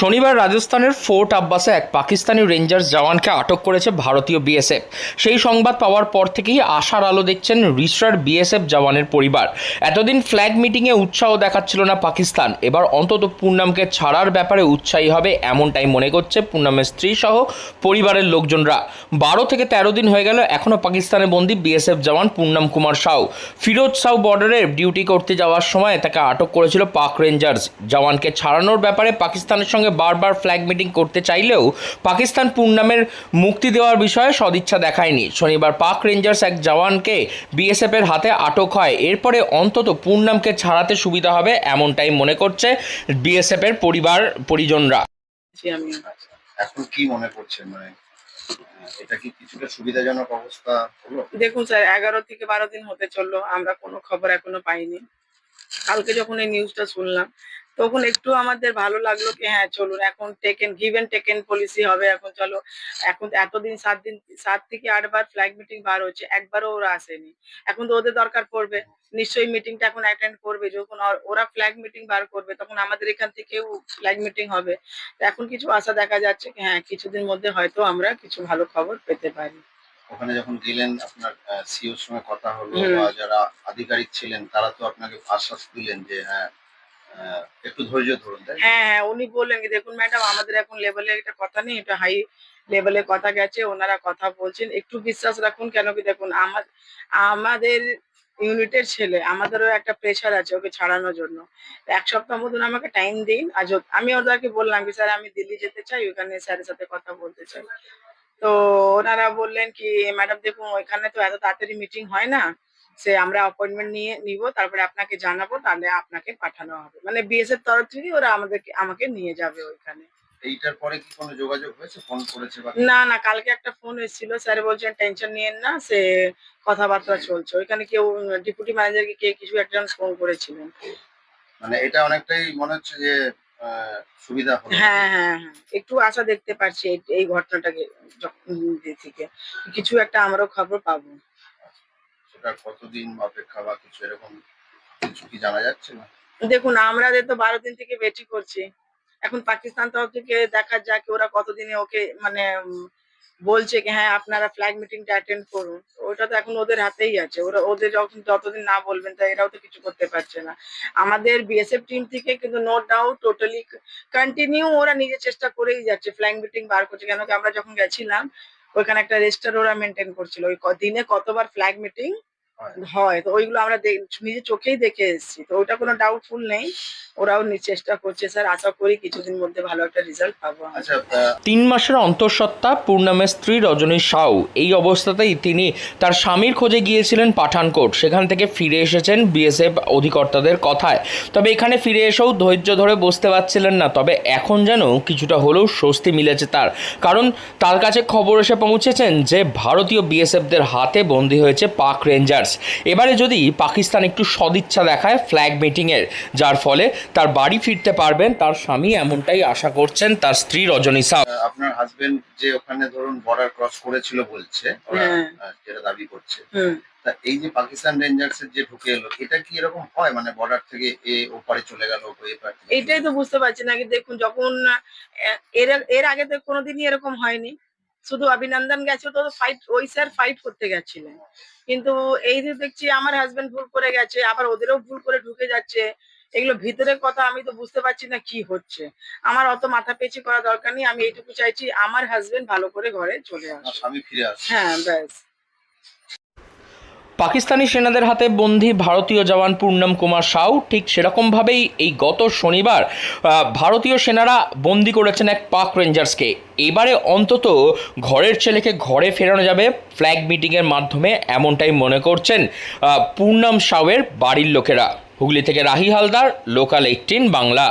শনিবার রাজস্থানের ফোর্ট আব্বাসে এক পাকিস্তানি রেঞ্জার্স জওয়ানকে আটক করেছে ভারতীয় বিএসএফ। সেই সংবাদ পাওয়ার পর থেকেই আশার আলো দেখছেন রিসরার বিএসএফ জওয়ানের পরিবার। এতদিন ফ্ল্যাগ মিটিংয়ে উৎসাহ দেখাচ্ছিল না পাকিস্তান। এবার অন্তত পূর্ণামকে ছাড়ার ব্যাপারে উৎসাহী হবে এমনটাই মনে করছে পূর্ণামের স্ত্রী সহ পরিবারের লোকজনরা। বারো থেকে তেরো দিন হয়ে গেল এখনও পাকিস্তানে বন্দি বিএসএফ জওয়ান পূর্ণাম কুমার সাউ। ফিরোজ সাউ বর্ডারে ডিউটি করতে যাওয়ার সময় তাকে আটক করেছিল পাক রেঞ্জার্স। জওয়ানকে ছাড়ানোর ব্যাপারে পাকিস্তানের সঙ্গে বারবার ফ্ল্যাগ মিটিং করতে চাইলেও পাকিস্তান পূর্ণামের মুক্তি দেওয়ার বিষয়ে সদিচ্ছা দেখায়নি। শনিবার পাক রেঞ্জার্স এক জওয়ানকে বিএসএফের হাতে আটক হয়। এরপরে অন্তত পূর্ণামকে ছাড়াতে সুবিধা হবে এমনটাই মনে করছে বিএসএফের পরিবার পরিজনরা। এখন কি মনে করছেন? মানে এটা কি কিছুটা সুবিধাজনক অবস্থা হলো? দেখুন স্যার এগারো থেকে বারো দিন হতে চলল। আমরা কোনো খবর এখনও পাইনি। কালকে যখন এই নিউজটা শুনলাম তখন একটু আমাদের ভালো লাগল কি হ্যাঁ চলুন এখন টেকেন গিভেন টেকেন পলিসি হবে এখন চলো এখন এতদিন সাত দিন সাত থেকে আটবার ফ্ল্যাগ মিটিং বার হচ্ছে একবারও ওরা আসেনি। এখন তো ওদের দরকার পড়বে নিশ্চয়ই মিটিংটা এখন অ্যাটেন্ড করবে যখন ওরা ফ্ল্যাগ মিটিং বার করবে তখন আমাদের এখান থেকেও ফ্ল্যাগ মিটিং হবে। তো এখন কিছু আশা দেখা যাচ্ছে কি হ্যাঁ কিছুদিন মধ্যে হয়তো আমরা কিছু ভালো খবর পেতে পারি। ওখানে যখন গেলেন আপনার সিওর সঙ্গে কথা হলো বা যারা আধিকারিক ছিলেন তারা তো আপনাকে আশ্বাস দিলেন যে হ্যাঁ একটু ধৈর্য ধরুন হ্যাঁ হ্যাঁ উনি বললেন কি, দেখুন ম্যাডাম, আমাদের এখন লেভেলে একটা কথা নেই এটা হাই লেভেলে কথা গেছে, ওনারা কথা বলছেন। একটু বিশ্বাস রাখুন কেন কি, দেখুন আমার আমাদের ইউনিটের ছেলে, আমাদেরও একটা প্রেশার আছে ওকে ছাড়ানোর জন্য। এক সপ্তাহ মতন আমাকে টাইম দিন আর আমি ওদেরকে বললাম কি, স্যার, আমি দিল্লি যেতে চাই, ওখানে স্যারের সাথে কথা বলতে চাই। তো ওনারা বললেন কি ম্যাডাম, দেখুন, ওইখানে তো এত তাড়াতাড়ি মিটিং হয় না সে আমরা অ্যাপয়েন্টমেন্ট নিয়ে নিব তারপরে আপনাকে জানাব তাহলে আপনাকে পাঠানো হবে। মানে বিএসএফ তরফ থেকে ওরা আমাদেরকে আমাকে নিয়ে যাবে ওইখানে। এইটার পরে কি কোনো যোগাযোগ হয়েছে? ফোন করেছে বা না না কালকে একটা ফোন এসেছিল। স্যার বলছেন টেনশন নিয়েন না সে কথাবার্তা চলছে। ওইখানে কেউ ডেপুটি ম্যানেজারকে কে কিছু একজন ফোন করেছিলেন। মানে এটা অনেকটাই মনে হচ্ছে যে সুবিধা হলো। হ্যাঁ হ্যাঁ হ্যাঁ। একটু আশা দেখতে পারছি এই- এই ঘটনাটাকে থেকে। কিছু একটা আমরাও খবর পাবো। সেটা কতদিন অপেক্ষা বা কিছু এরকম কিছু কি জানা যাচ্ছে না? দেখুন আমাদের তো বারো দিন থেকে ওয়েটই করছি। এখন পাকিস্তান তরফ থেকে দেখা যাক ওরা কতদিনে ওকে মানে বলছে কি হ্যাঁ আপনারা ফ্ল্যাগ মিটিংটা অ্যাটেন্ড করুন। ওটা তো এখন ওদের হাতেই আছে। ওরা, ওদের যখন যতদিন না বলবেন তাই এরাও তো কিছু করতে পারছে না। আমাদের বিএসএফ টিম থেকে কিন্তু নো ডাউট টোটালি কন্টিনিউ ওরা নিজের চেষ্টা করেই যাচ্ছে ফ্ল্যাগ মিটিং বার করছে। কেন কি, আমরা যখন গেছিলাম, ওইখানে একটা রেজিস্টার ওরা মেনটেন করছিল। ওই দিনে কতবার ফ্ল্যাগ মিটিং হয়। তো ওইগুলো আমরা নিজে চোখেই দেখে এসেছি তো ওটা কোনো ডাউটফুল নেই। ওরাও নি- চেষ্টা করছে স্যার আশা করি কিছুদিন মধ্যে ভালো একটা রেজাল্ট পাবো আচ্ছা তিন মাসের অন্তঃসত্ত্বা পূর্ণামের স্ত্রী রজনী সাউ এই অবস্থাতেই তিনি তার স্বামীর খোঁজে গিয়েছিলেন পাঠানকোট সেখান থেকে ফিরে এসেছেন বিএসএফ অধিকর্তাদের কথায়। তবে এখানে ফিরে এসেও ধৈর্য ধরে বসতে পারছিলেন না তবে এখন যেন কিছুটা হলেও স্বস্তি মিলেছে তার কারণ তার কাছে খবর এসে পৌঁছেছেন যে ভারতীয় বিএসএফদের হাতে বন্দী হয়েছে পাক রেঞ্জার্স এবারে যদি পাকিস্তান একটু সদিচ্ছা দেখায় ফ্ল্যাগ মিটিংয়ের যার ফলে তার বাড়ি ফিরতে পারবেন তার স্বামী এমনটাই আশা করছেন তার স্ত্রী রজনী সাউ। আপনার হাজবেন্ড যে ওখানে ধরুন বর্ডার ক্রস করেছিল বলছে হ্যাঁ। যেটা দাবি করছে। তা এই যে পাকিস্তান রেঞ্জার্স এর যে ঢুকে এলো এটা কি এরকম হয়? মানে বর্ডার থেকে এ ওপারে চলে গেল এপার এটাই তো বুঝতে পারছি না দেখুন যখন এর এর আগে তো কোনোদিনই এরকম হয়নি। শুধু অভিনন্দন গেছে তো ফাইট ওই স্যার ফাইট করতে গেছিলেন। কিন্তু এই যে দেখছি আমার হাজবেন্ড ভুল করে গেছে আবার ওদেরও ভুল করে ঢুকে যাচ্ছে। এগুলো ভিতরের কথা আমি তো বুঝতে পারছি না কি হচ্ছে। আমার অত মাথা পেছি করা দরকার নেই আমি এইটুকু চাইছি আমার হাজবেন্ড ভালো করে ঘরে চলে আসে হ্যাঁ ব্যাস। পাকিস্তানি সেনাদের হাতে বন্দী ভারতীয় জওয়ান পূর্ণম কুমার সাউ ঠিক সেরকমভাবেই এই গত শনিবার ভারতীয় সেনারা বন্দি করেছেন এক পাক রেঞ্জার্সকে। এবারে অন্তত ঘরের ছেলেকে ঘরে ফেরানো যাবে, ফ্ল্যাগ মিটিংয়ের মাধ্যমে এমনটাই মনে করছেন পূর্ণম সাউয়ের বাড়ির লোকেরা। হুগলি থেকে রাহি হালদার লোকাল এইটিন বাংলা।